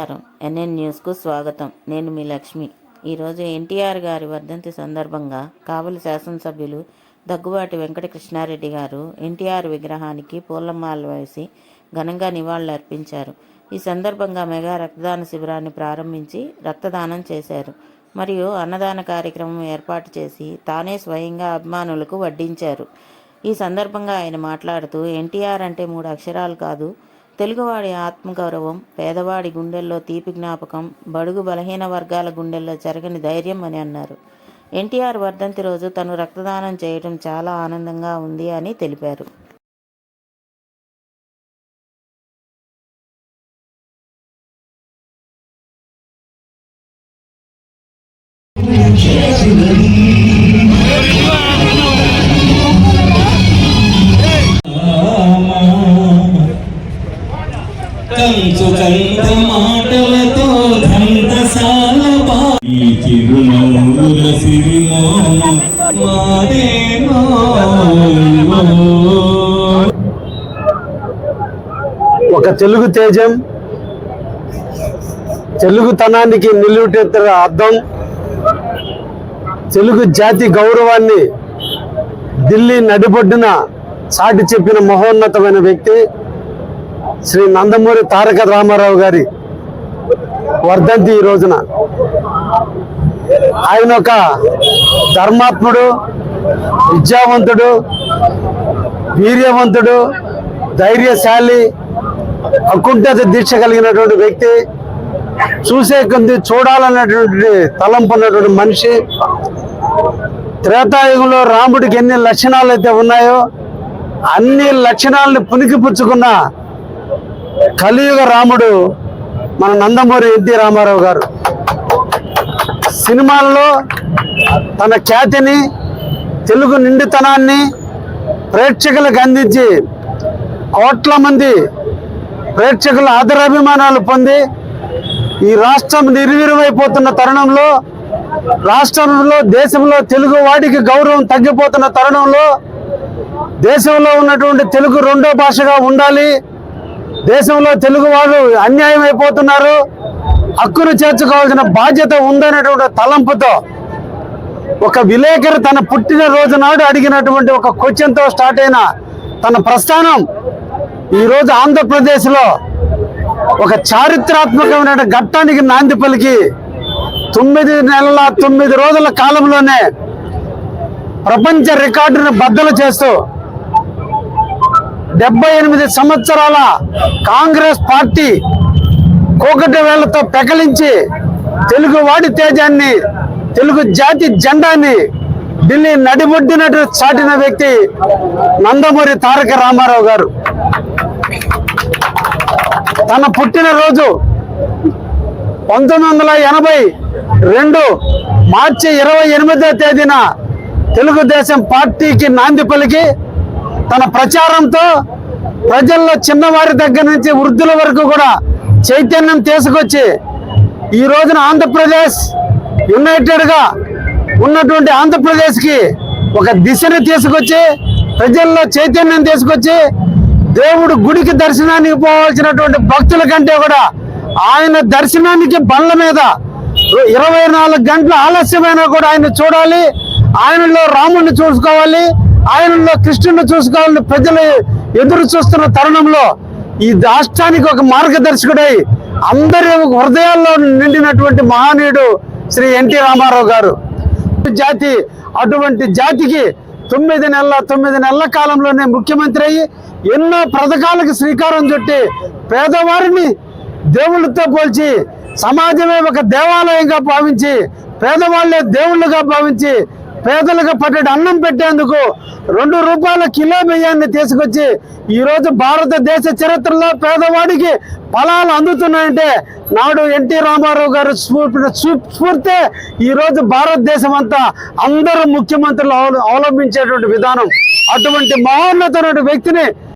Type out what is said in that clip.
నమస్కారం. ఎన్ఎన్ న్యూస్కు స్వాగతం. నేను మీ లక్ష్మి. ఈరోజు ఎన్టీఆర్ గారి వర్ధంతి సందర్భంగా కావలి శాసనసభ్యులు దగ్గుబాటి వెంకట కృష్ణారెడ్డి గారు ఎన్టీఆర్ విగ్రహానికి పూలమాల వేసి ఘనంగా నివాళులర్పించారు ఈ సందర్భంగా మెగా రక్తదాన శిబిరాన్ని ప్రారంభించి రక్తదానం చేశారు. మరియు అన్నదాన కార్యక్రమం ఏర్పాటు చేసి తానే స్వయంగా అభిమానులకు వడ్డించారు. ఈ సందర్భంగా ఆయన మాట్లాడుతూ ఎన్టీఆర్ అంటే మూడు అక్షరాలు కాదు తెలుగువాడి ఆత్మగౌరవం పేదవాడి గుండెల్లో తీపి జ్ఞాపకం బడుగు బలహీన వర్గాల గుండెల్లో జరగని ధైర్యం అని అన్నారు. ఎన్టీఆర్ వర్ధంతి రోజు తను రక్తదానం చేయడం చాలా ఆనందంగా ఉంది అని తెలిపారు. కంచు కంత మాటలతో ఘంటసాల బా ఈ చిరునవ్వుల సిరిమోమ మాదేనో. ఒక తెలుగు తేజం తెలుగుతనానికి నిలువుటెత్తర అర్థం తెలుగు జాతి గౌరవాన్ని ఢిల్లీ నడిబొడ్డున చాటి చెప్పిన మహోన్నతమైన వ్యక్తి శ్రీ నందమూరి తారక రామారావు గారి వర్ధంతి ఈ రోజున. ఆయన ఒక ధర్మాత్ముడు విద్యావంతుడు వీర్యవంతుడు ధైర్యశాలి అకుంఠత దీక్ష కలిగినటువంటి వ్యక్తి చూసే కొద్ది చూడాలన్నటువంటి తలంపు ఉన్నటువంటి మనిషి. త్రేతాయుగంలో రాముడికి ఎన్ని లక్షణాలు అయితే ఉన్నాయో అన్ని లక్షణాలను పుణికిపుచ్చుకున్న కలియుగ రాముడు మన నందమూరి ఎన్టీ రామారావు గారు. సినిమాల్లో తన ఖ్యాతిని తెలుగు నిండితనాన్ని ప్రేక్షకులకు అందించి కోట్ల మంది ప్రేక్షకుల ఆదరాభిమానాలు పొంది ఈ రాష్ట్రం నిర్వీర్యమైపోతున్న తరుణంలో రాష్ట్రంలో దేశంలో తెలుగు వాడికి గౌరవం తగ్గిపోతున్న తరుణంలో దేశంలో ఉన్నటువంటి తెలుగు రెండో భాషగా ఉండాలి. దేశంలో తెలుగువారు అన్యాయం అయిపోతున్నారు. హక్కును చేర్చుకోవాల్సిన బాధ్యత ఉందనేటువంటి తలంపుతో ఒక విలేకరు తన పుట్టిన రోజు నాడు అడిగినటువంటి ఒక క్వశ్చన్తో స్టార్ట్ అయిన తన ప్రస్థానం ఈరోజు ఆంధ్రప్రదేశ్లో ఒక చారిత్రాత్మకమైన ఘట్టానికి నాంది పలికి తొమ్మిది నెలల తొమ్మిది రోజుల కాలంలోనే ప్రపంచ రికార్డును బద్దలు చేస్తూ డెబ్బై ఎనిమిది సంవత్సరాల కాంగ్రెస్ పార్టీ కోకటి వేళ్ళతో పెకలించి తెలుగు వాడి తేజాన్ని తెలుగు జాతి జెండాని ఢిల్లీ నడిబొడ్డినట్టు చాటిన వ్యక్తి నందమూరి తారక రామారావు గారు. తన పుట్టినరోజు పంతొమ్మిది వందల ఎనభై రెండు మార్చి ఇరవై ఎనిమిదో తేదీన తెలుగుదేశం పార్టీకి నాంది పలికి తన ప్రచారంతో ప్రజల్లో చిన్నవారి దగ్గర నుంచి వృద్ధుల వరకు కూడా చైతన్యం తీసుకొచ్చి ఈ రోజున ఆంధ్రప్రదేశ్ యునైటెడ్గా ఉన్నటువంటి ఆంధ్రప్రదేశ్కి ఒక దిశని తీసుకొచ్చి ప్రజల్లో చైతన్యం తీసుకొచ్చి దేవుడు గుడికి దర్శనానికి పోవాల్సినటువంటి భక్తుల కంటే కూడా ఆయన దర్శనానికి బండ్ల మీద ఇరవై నాలుగు గంటల ఆలస్యమైనా కూడా ఆయన చూడాలి. ఆయనలో రాముడిని చూసుకోవాలి. ఆయనలో కృష్ణుని చూసుకోవాలని ప్రజలు ఎదురు చూస్తున్న తరుణంలో ఈ రాష్ట్రానికి ఒక మార్గదర్శకుడై అందరి హృదయాల్లో నిండినటువంటి మహానీయుడు శ్రీ ఎన్టీ రామారావు గారు. జాతి అటువంటి జాతికి తొమ్మిది నెలల తొమ్మిది నెలల కాలంలోనే ముఖ్యమంత్రి అయ్యి ఎన్నో పథకాలకు శ్రీకారం చుట్టి పేదవారిని దేవుళ్ళతో పోల్చి సమాజమే ఒక దేవాలయంగా భావించి పేదవాళ్ళే దేవుళ్ళుగా భావించి పేదలకు పట్టడి అన్నం పెట్టేందుకు రెండు రూపాయల కిలో బియ్యాన్ని తీసుకొచ్చి ఈరోజు భారతదేశ చరిత్రలో పేదవాడికి ఫలాలు అందుతున్నాయంటే నాడు ఎన్టీ రామారావు గారు స్ఫూర్తి ఈరోజు భారతదేశం అంతా అందరూ ముఖ్యమంత్రులు అవలంబించేటువంటి విధానం. అటువంటి మహోన్నతమైన వ్యక్తిని